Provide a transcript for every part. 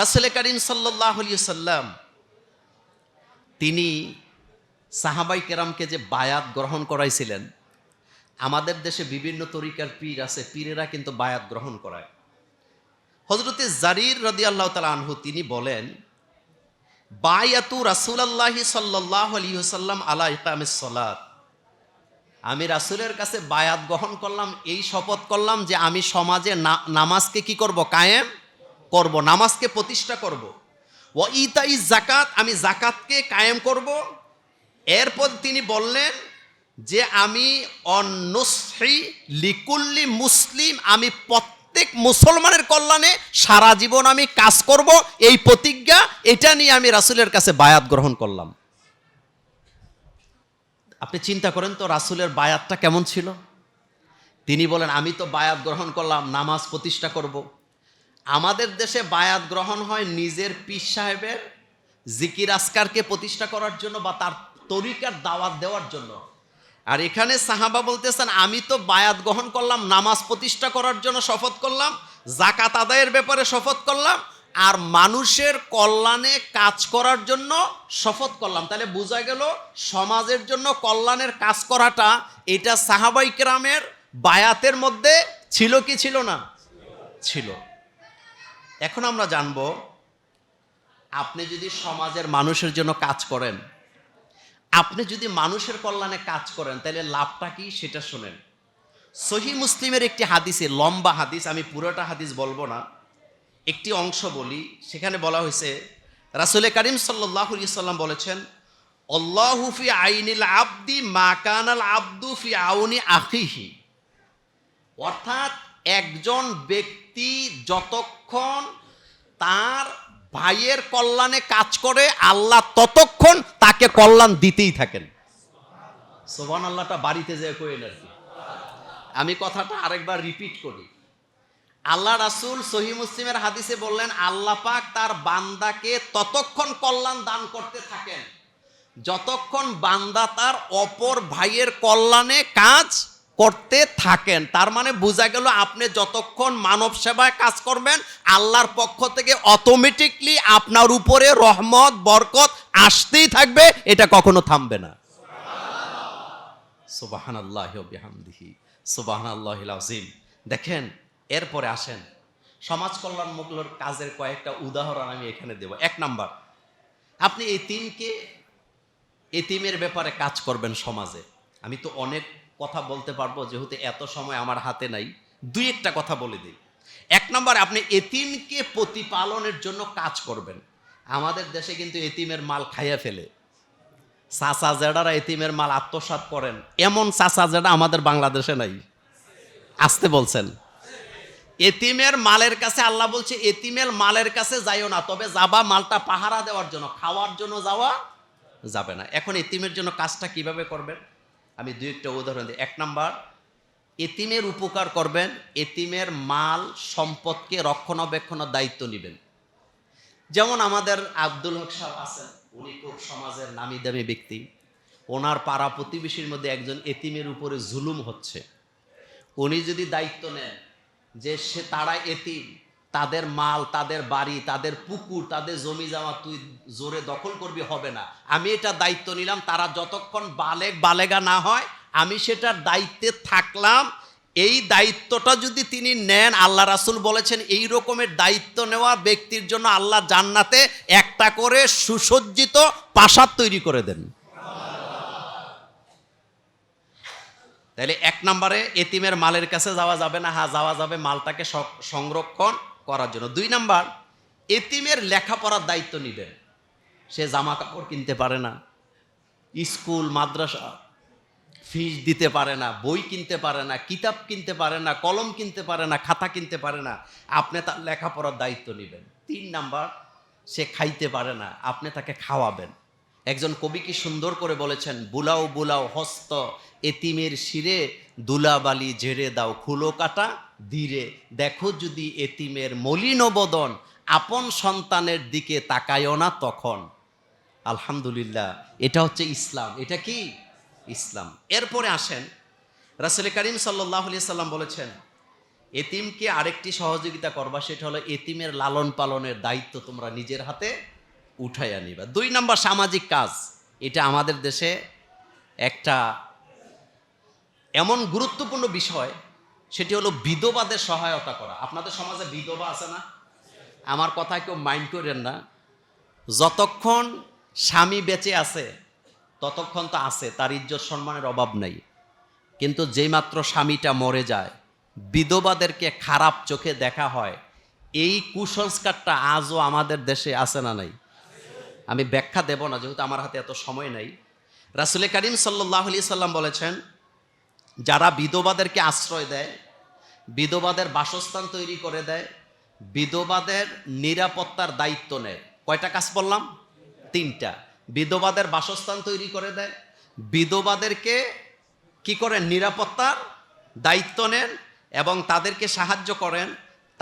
রাসুল করিম সাল্লাহ সাল্লাম তিনি সাহাবাই কেরামকে যে বায়াত গ্রহণ করাইছিলেন, আমাদের দেশে বিভিন্ন তরিকার পীর আছে, পীরেরা কিন্তু বায়াত গ্রহণ করায়। হজরতে জারির রদি আল্লাহ তালা আনহু তিনি বলেন, বায়াতু রাসুলাল্লাহি সাল্লাহ আলিহসাল্লাম আলা ইকামের সলাত। আমি রাসুলের কাছে বায়াত গ্রহণ করলাম, এই শপথ করলাম যে আমি সমাজে নামাজকে কি করব, কায়েম? করব, নামাজকে প্রতিষ্ঠা করব। ও ইতাই জাকাত আমি জাকাতকে কায়েম করব। এরপর তিনি বললেন যে, আমি অন্নশ্রী লিকুল্লি মুসলিম, আমি প্রত্যেক মুসলমানের কল্যাণে সারা জীবন আমি কাজ করব। এই প্রতিজ্ঞা, এটা নিয়ে আমি রাসুলের কাছে বায়াত গ্রহণ করলাম। আপনি চিন্তা করেন তো, রাসুলের বায়াতটা কেমন ছিল? তিনি বলেন, আমি তো বায়াত গ্রহণ করলাম, নামাজ প্রতিষ্ঠা করব। আমাদের দেশে বায়াত গ্রহণ হয় নিজের পীর সাহেবের জিকির আসকারকে প্রতিষ্ঠা করার জন্য বা তার তরিকার দাওয়াত দেওয়ার জন্য। আর এখানে সাহাবা বলতেছেন, আমি তো বায়াত গ্রহণ করলাম, নামাজ প্রতিষ্ঠা করার জন্য শপথ করলাম জাকাত আদায়ের ব্যাপারে শপথ করলাম, আর মানুষের কল্যাণে কাজ করার জন্য শপথ করলাম। তাহলে বোঝা গেল সমাজের জন্য কল্যাণের কাজ করাটা এটা সাহাবাই কেরামের বায়াতের মধ্যে ছিল কি ছিল না? ছিল। এখন আমরা জানব, আপনি যদি সমাজের মানুষের জন্য কাজ করেন, আপনি যদি মানুষের কল্যাণে কাজ করেন, তাহলে লাভটা কি সেটা শোনেন। সহি মুসলিমের একটি হাদিসে লম্বা হাদিস, আমি পুরোটা হাদিস বলব না, একটি অংশ বলি, সেখানে বলা হয়েছে রাসুল করিম সাল্লাহ সাল্লাম বলেছেন অল্লাহুফি আইনিল আব্দি মাকানাল আব্দু আউনি আখিহি। অর্থাৎ একজন ব্যক্তি যতক্ষণ তার ভাইয়ের কল্যাণে কাজ করে, আল্লাহ ততক্ষণ তাকে কল্যাণ দিতেই থাকেন। সোবান আল্লাহটা বাড়িতে যেয়ে কইল আর কি। আমি কথাটা আরেকবার রিপিট করি। আল্লাহ রাসুল সহি মুসলিমের হাদিসে বললেন, আল্লাহ পাক তার বান্দাকে ততক্ষণ কল্যাণ দান করতে থাকেন। যতক্ষণ বান্দা তার অপর ভাইয়ের কল্যাণে কাজ করতে থাকেন। তার মানে বোঝা গেল আপনি যতক্ষণ মানব সেবায় কাজ করবেন, আল্লাহর পক্ষ থেকে অটোমেটিকলি আপনার উপরে রহমত, বরকত আসতেই থাকবে, এটা কখনো থামবে না। সুবাহান সুবাহান আল্লাহ দেখেন, এরপরে আসেন। সমাজ কল্যাণমূলক কাজের কয়েকটা উদাহরণ আমি এখানে দেব। এক নাম্বার, আপনি এই তিনকে এতিমের ব্যাপারে কাজ করবেন সমাজে। আমি তো অনেক কথা বলতে পারব, যেহেতু এত সময় আমার হাতে নাই। দুই একটা কথা বলে দিই। এক নম্বর, আপনি এতিমকে প্রতিপালনের জন্য কাজ করবেন। আমাদের দেশে কিন্তু এতিমের মাল খাইয়া ফেলে। চাচা জেডারা এতিমের মাল আত্মসাৎ করেন। এমন চাচা জেডা আমাদের বাংলাদেশে নাই। আসতে বলছেন। এতিমের মালের কাছে আল্লাহ বলছে, এতিমের মালের কাছে যাইও না, তবে যাবা মালটা পাহারা দেওয়ার জন্য। খাওয়ার জন্য যাওয়া যাবে না। এখন এতিমের জন্য কাজটা কীভাবে করবেন? আমি দুই একটা উদাহরণ দিই। এক নাম্বার, এতিমের উপকার করবেন, এতিমের মাল, সম্পদকে রক্ষণাবেক্ষণের দায়িত্ব নেবেন। যেমন আমাদের আব্দুল হক সাহেব আছেন, উনি খুব সমাজের নামি দামি ব্যক্তি। ওনার পাড়া প্রতিবেশীর মধ্যে একজন এতিমের উপরে জুলুম হচ্ছে। উনি যদি দায়িত্ব নেন যে সে তারা এতিম তাদের মাল, তাদের বাড়ি, তাদের পুকুর, তাদের জমি জামা তুই জোরে দখল করবি, হবে না। আমি এটা দায়িত্ব নিলাম, তারা যতক্ষণ বালেগ বালেগা না হয়, আমি সেটার দায়িত্বে থাকলাম। এই দায়িত্বটা যদি তিনি নেন, আল্লাহ রাসুল বলেছেন, এই রকমের দায়িত্ব নেওয়া ব্যক্তির জন্য আল্লাহ জান্নাতে একটা করে সুসজ্জিত প্রাসাদ তৈরি করে দেন। তাহলে এক নম্বরে এতিমের মালের কাছে যাওয়া যাবে না হ্যাঁ যাওয়া যাবে মালটাকে সংরক্ষণ। করার জন্য। দুই নাম্বার, এতিমের লেখাপড়ার দায়িত্ব নেবেন। সে জামা কাপড় কিনতে পারে না, স্কুল, মাদ্রাসা, ফিস দিতে পারে না, বই কিনতে পারে না, কিতাব কিনতে পারে না, কলম কিনতে পারে না, খাতা কিনতে পারে না, আপনি তার লেখাপড়ার দায়িত্ব নেবেন। তিন নাম্বার, সে খাইতে পারে না, আপনি তাকে খাওয়াবেন। একজন কবি কি সুন্দর করে বলেছেন, বুলাও বুলাও, হস্ত, এতিমের শিরে দুলাবালি ঝেড়ে দাও, খুলো কাটা ধীরে দেখো যদি এতিমের মলিন বদন আপন সন্তানের দিকে তাকায়ও না তখন। আলহামদুলিল্লাহ, এটা হচ্ছে ইসলাম। এটা কি? ইসলাম। এরপরে আসেন, রাসুল করিম সাল্লাহ সাল্লাম বলেছেন, এতিমকে আরেকটি সহযোগিতা করবা, সেটা হলো এতিমের লালন পালনের দায়িত্ব তোমরা নিজের হাতে উঠাইয়া নিবা দুই নম্বর সামাজিক কাজ, এটা আমাদের দেশে একটা এমন গুরুত্বপূর্ণ বিষয়, সেটি হলো বিধবাদের সহায়তা করা। আপনাদের সমাজে বিধবা আছে না? আমার কথা কেউ মাইন্ড করেন না। যতক্ষণ স্বামী বেঁচে আছে, ততক্ষণ তো আছে, তার ইজ্জত সম্মানের অভাব নেই। কিন্তু যেই মাত্র স্বামীটা মরে যায়, বিধবাদেরকে খারাপ চোখে দেখা হয়, এই কুসংস্কারটা আজও আমাদের দেশে আছে না নাই? আমি ব্যাখ্যা দেব না, যেহেতু আমার হাতে এত সময় নেই। রাসুল করিম সাল্লাহ আলি সাল্লাম বলেছেন, যারা বিধবাদেরকে আশ্রয় দেয়, বিধবাদের বাসস্থান তৈরি করে দেয়, বিধবাদের নিরাপত্তার দায়িত্ব নেয়। কয়টা কাজ বললাম? তিনটা। বিধবাদের বাসস্থান তৈরি করে দেয়, বিধবাদেরকে কি করেন? নিরাপত্তার দায়িত্ব নেন এবং তাদেরকে সাহায্য করেন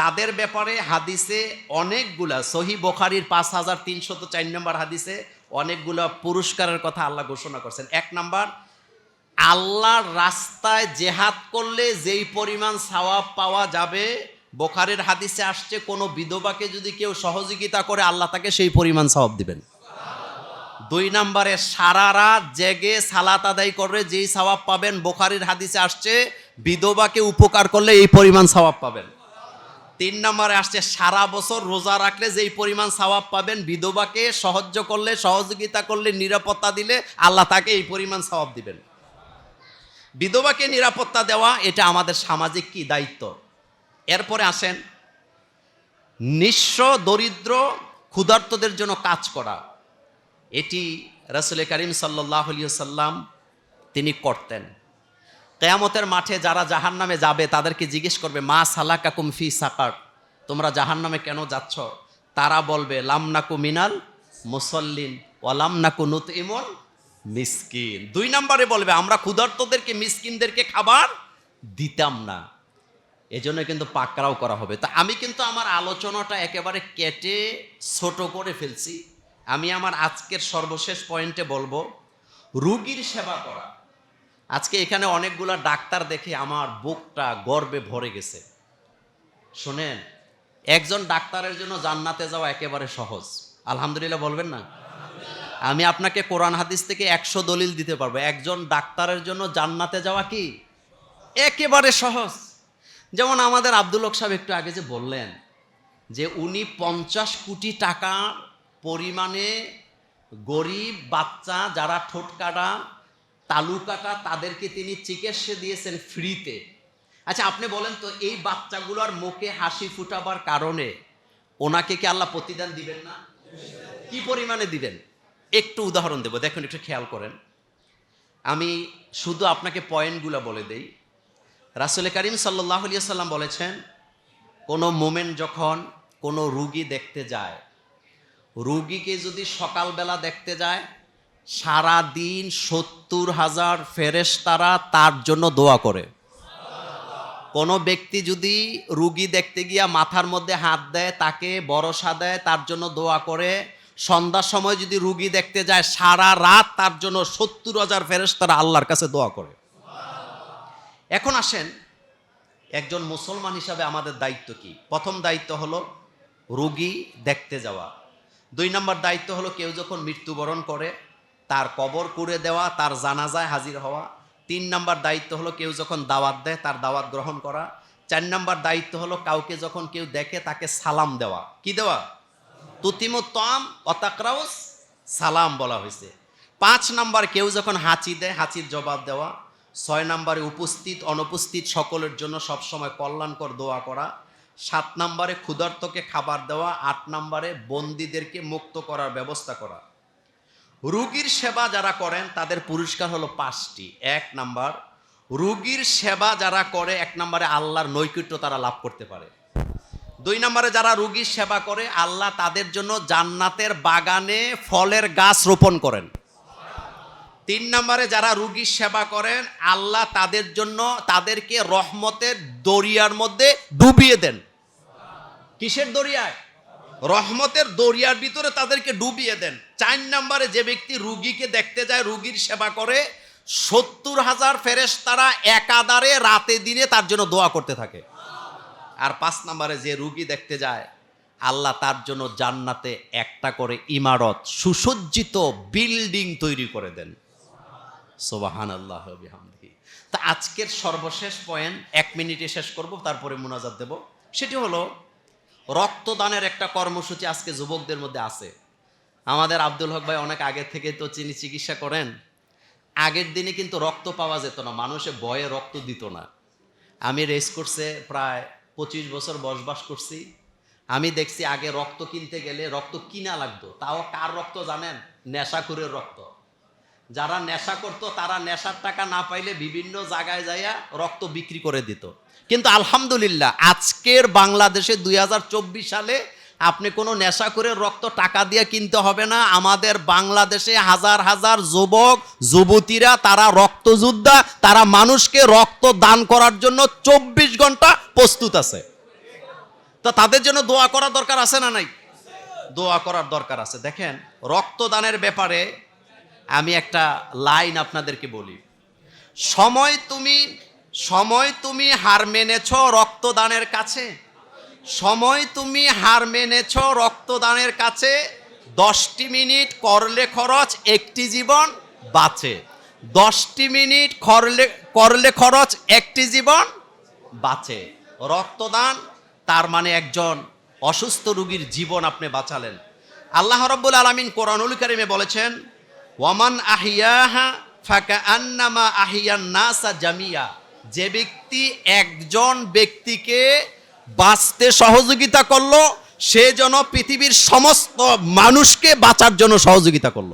তাদের ব্যাপারে হাদিসে অনেকগুলা, সহি বোখারির পাঁচ হাজার তিনশত চার নম্বর হাদিসে অনেকগুলা পুরস্কারের কথা আল্লাহ ঘোষণা করছেন। এক নাম্বার, আল্লাহর রাস্তায় জেহাদ করলে যেই পরিমাণ সওয়াব পাওয়া যাবে, বোখারের হাদিসে আসছে কোনো বিধবাকে যদি কেউ সহযোগিতা করে, আল্লাহ তাকে সেই পরিমাণ সওয়াব দিবেন। দুই নম্বরে, সারা রাত জেগে সালাত আদায় করে যেই সওয়াব পাবেন, বোখারির হাদিসে আসছে, বিধবাকে উপকার করলে এই পরিমাণ সওয়াব পাবেন। তিন নম্বরে আসছে, সারা বছর রোজা রাখলে যেই পরিমাণ সওয়াব পাবেন, বিধবাকে সাহায্য করলে, সহযোগিতা করলে, নিরাপত্তা দিলে আল্লাহ তাকে এই পরিমাণ সওয়াব দিবেন। বিধবাকে নিরাপত্তা দেওয়া, এটা আমাদের সামাজিক কি দায়িত্ব? এরপরে আসেন, নিঃস্ব দরিদ্র ক্ষুধার্তদের জন্য কাজ করা। এটি রসুল করিম সাল্লাহ সাল্লাম তিনি করতেন। কেয়ামতের মাঠে যারা জাহান নামে যাবে, তাদেরকে জিজ্ঞেস করবে, মা সালাকা কুমফি সাকার? তোমরা জাহান নামে কেন যাচ্ছ? তারা বলবে লামনাকু মিনাল মুসল্লিন ওয়ালামনাকু নুত ইমন মিসকিন। দুই নম্বরে বলবে, আমরা ক্ষুধার্তদেরকে, মিসকিনদেরকে খাবার দিতাম না। এজন্য কিন্তু পাকড়াও করা হবে। তা আমি কিন্তু আমার আলোচনাটা একেবারে কেটে ছোট করে ফেলছি। আমি আমার আজকের সর্বশেষ পয়েন্টে বলব, রুগীর সেবা করা। আজকে এখানে অনেকগুলা ডাক্তার দেখে আমার বুকটা গর্বে ভরে গেছে। শোনেন, একজন ডাক্তারের জন্য জান্নাতে যাওয়া একেবারে সহজ। আলহামদুলিল্লাহ বলবেন না? আমি আপনাকে কোরআন হাদিস থেকে একশো দলিল দিতে পারব। একজন ডাক্তারের জন্য জান্নাতে যাওয়া কি? একেবারে সহজ। যেমন আমাদের আব্দুল সাহেব একটু আগে যে বললেন যে উনি পঞ্চাশ কোটি টাকা পরিমাণে গরিব বাচ্চা যারা ঠোঁট কাটা তালু কাটা তাদেরকে তিনি চিকিৎসা দিয়েছেন ফ্রিতে। আচ্ছা আপনি বলেন তো, এই বাচ্চাগুলোর মুখে হাসি ফুটাবার কারণে ওনাকে কি আল্লাহ প্রতিদান দিবেন না? কি পরিমাণে দিবেন? একটু উদাহরণ দেবো, দেখুন, একটু খেয়াল করেন। আমি শুধু আপনাকে পয়েন্টগুলো বলে দেই। রাসুল করিম সাল্লাহ সাল্লাম বলেছেন, কোনো মোমেন্ট যখন কোনো রুগী দেখতে যায়, রুগীকে যদি সকালবেলা দেখতে যায় সারা দিন সত্তর হাজার ফেরেশতারা তার জন্য দোয়া করে। কোনো ব্যক্তি যদি রুগী দেখতে গিয়া মাথার মধ্যে হাত দেয়, তাকে ভরসা দেয়, তার জন্য দোয়া করে। সন্ধ্যার সময় যদি রুগী দেখতে যায়, সারা রাত তার জন্য সত্তর হাজার ফেরেশতারা আল্লাহর কাছে দোয়া করে। এখন আসেন, একজন মুসলমান হিসাবে আমাদের দায়িত্ব কি? প্রথম দায়িত্ব হলো রুগী দেখতে যাওয়া। দুই নম্বর দায়িত্ব হলো কেউ যখন মৃত্যুবরণ করে তার কবর করে দেওয়া, তার জানাজায় হাজির হওয়া। তিন নম্বর দায়িত্ব হলো কেউ যখন দাওয়াত দেয়, তার দাওয়াত গ্রহণ করা। চার নম্বর দায়িত্ব হলো কাউকে যখন কেউ দেখে, তাকে সালাম দেওয়া। কি দেওয়া? তুতিমু তাম অতাকরাউস সালাম বলা হয়েছে। পাঁচ নাম্বার কেউ যখন হাঁচি দেয়, হাঁচির জবাব দেওয়া। ছয় নম্বরে উপস্থিত, অনুপস্থিত সকলের জন্য সবসময় কল্যাণকর দোয়া করা। সাত নম্বরে ক্ষুধার্তকে খাবার দেওয়া। আট নম্বরে বন্দীদেরকে মুক্ত করার ব্যবস্থা করা। রুগীর সেবা যারা করেন, তাদের পুরস্কার হলো পাঁচটি। এক নাম্বার, রুগীর সেবা যারা করে, এক নম্বরে আল্লাহর নৈকট্য তারা লাভ করতে পারে। দুই নম্বরে যারা রুগীর সেবা করে, আল্লাহ তাদের জন্য জান্নাতের বাগানে ফলের গাছ রোপণ করেন। তিন নম্বরে যারা রুগীর সেবা করেন, আল্লাহ তাদের জন্য তাদেরকে রহমতের দরিয়ার মধ্যে ডুবিয়ে দেন। কিসের দরিয়ায়? রহমতের দরিয়ার ভিতরে তাদেরকে ডুবিয়ে দেন। চার নম্বরে যে ব্যক্তি রুগীকে দেখতে যায়, রুগীর সেবা করে, সত্তর হাজার ফেরেস তারা একাদারে রাতে দিনে তার জন্য দোয়া করতে থাকে। আর পাঁচ নম্বরে যে রুগী দেখতে যায়, আল্লাহ তার জন্য জান্নাতে একটা করে ইমারত, সুসজ্জিত বিল্ডিং তৈরি করে দেন। সোবাহান আল্লাহ তা আজকের সর্বশেষ পয়েন্ট এক মিনিটে শেষ করব, তারপরে মোনাজাত দেব। সেটি হলো রক্তদানের একটা কর্মসূচি আজকে যুবকদের মধ্যে আছে। আমাদের আব্দুল হক ভাই অনেক আগে থেকে তো চিনি চিকিৎসা করেন। আগের দিনে কিন্তু রক্ত পাওয়া যেত না, মানুষে ভয়ে রক্ত দিত না। আমি রেস করছে প্রায় পঁচিশ বছর বসবাস করছি। আমি দেখছি আগে রক্ত কিনতে গেলে রক্ত কিনা লাগতো। তাও কার রক্ত জানেন? নেশাখুরের রক্ত। যারা নেশা করতো, তারা নেশার টাকা না পাইলে বিভিন্ন জায়গায় যাইয়া রক্ত বিক্রি করে দিত। কিন্তু আলহামদুলিল্লাহ, আজকের বাংলাদেশে দুই হাজার চব্বিশ সালে আপনি কোনো নেশা করে রক্ত টাকা দিয়ে কিনতে হবে না। আমাদের বাংলাদেশে হাজার হাজার যুবক, যুবতীরা, তারা রক্তযোদ্ধা, তারা মানুষকে রক্ত দান করার জন্য চব্বিশ ঘণ্টা প্রস্তুত আছে। তা তাদের জন্য দোয়া করার দরকার আছে না নাই? দোয়া করার দরকার আছে। দেখেন, রক্তদানের ব্যাপারে আমি একটা লাইন আপনাদেরকে বলি। সময় তুমি সময় তুমি হার মেনেছ রক্তদানের কাছে। সময় তুমি হার মেনেছ রক্তদানের কাছে। দশটি মিনিট করলে খরচ, একটি জীবন বাঁচে। দশটি মিনিট করলে করলে খরচ, একটি জীবন বাঁচে। রক্তদান তার মানে একজন অসুস্থ রোগীর জীবন আপনি বাঁচালেন। আল্লাহ রব্বুল আলমিন কোরআনুল কারিমে বলেছেন ওয়ামান আহিয়াহা ফাকা আন্নামা আহিয়ান নাসা জামিয়া। যে ব্যক্তি একজন ব্যক্তিকে বাঁচতে সহযোগিতা করল, সে যেন পৃথিবীর সমস্ত মানুষকে বাঁচার জন্য সহযোগিতা করল।